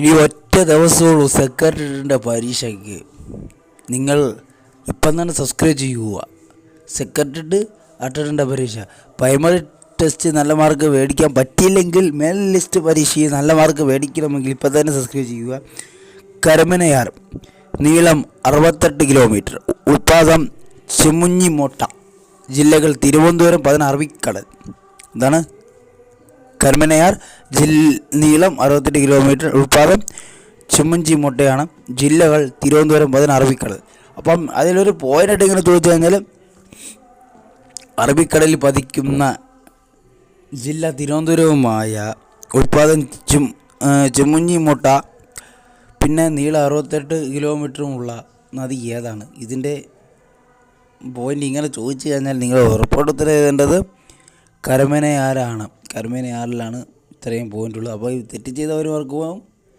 ഇനി ഒറ്റ ദിവസമുള്ളൂ സെക്രട്ടറിയുടെ പരീക്ഷയ്ക്ക്. നിങ്ങൾ ഇപ്പം തന്നെ സബ്സ്ക്രൈബ് ചെയ്യുക. സെക്രട്ടറി അറ്റൻഡന്റെ പരീക്ഷ. പ്രൈമറി ടെസ്റ്റ് നല്ല മാർക്ക് മേടിക്കാൻ പറ്റിയില്ലെങ്കിൽ മേൽ ലിസ്റ്റ് പരീക്ഷയിൽ നല്ല മാർക്ക് മേടിക്കണമെങ്കിൽ ഇപ്പം തന്നെ സബ്സ്ക്രൈബ് ചെയ്യുക. കരമനയാർ നീളം അറുപത്തെട്ട് കിലോമീറ്റർ ഉത്പാദം ചെമുഞ്ഞിമോട്ട ജില്ലകൾ തിരുവനന്തപുരം പതിനാറ് എന്താണ് കർമ്മനയാർ ജിൽ നീളം അറുപത്തെട്ട് കിലോമീറ്റർ ഉൾപ്പാദം ചുമ്മഞ്ചി മുട്ടയാണ് ജില്ലകൾ തിരുവനന്തപുരം മുതൽ അറബിക്കടൽ. അപ്പം അതിലൊരു പോയിന്റ് ഇങ്ങനെ ചോദിച്ചു കഴിഞ്ഞാൽ അറബിക്കടലിൽ പതിക്കുന്ന ജില്ല തിരുവനന്തപുരവുമായ ഉൽപ്പാദനം ചും ചെമ്മുഞ്ഞി മുട്ട പിന്നെ നീളം അറുപത്തെട്ട് കിലോമീറ്ററുമുള്ള നദി ഏതാണ്? ഇതിന്റെ പോയിന്റ് ഇങ്ങനെ ചോദിച്ചു കഴിഞ്ഞാൽ നിങ്ങൾ ഉറപ്പോട്ട് ഉത്തരം എഴുതേണ്ടത് കരമനയാറാണ് ആറിലാണ് ഇത്രയും പോയിന്റുള്ളത് അപ്പോൾ തെറ്റ് ചെയ്തവർ മാർക്ക് പോകും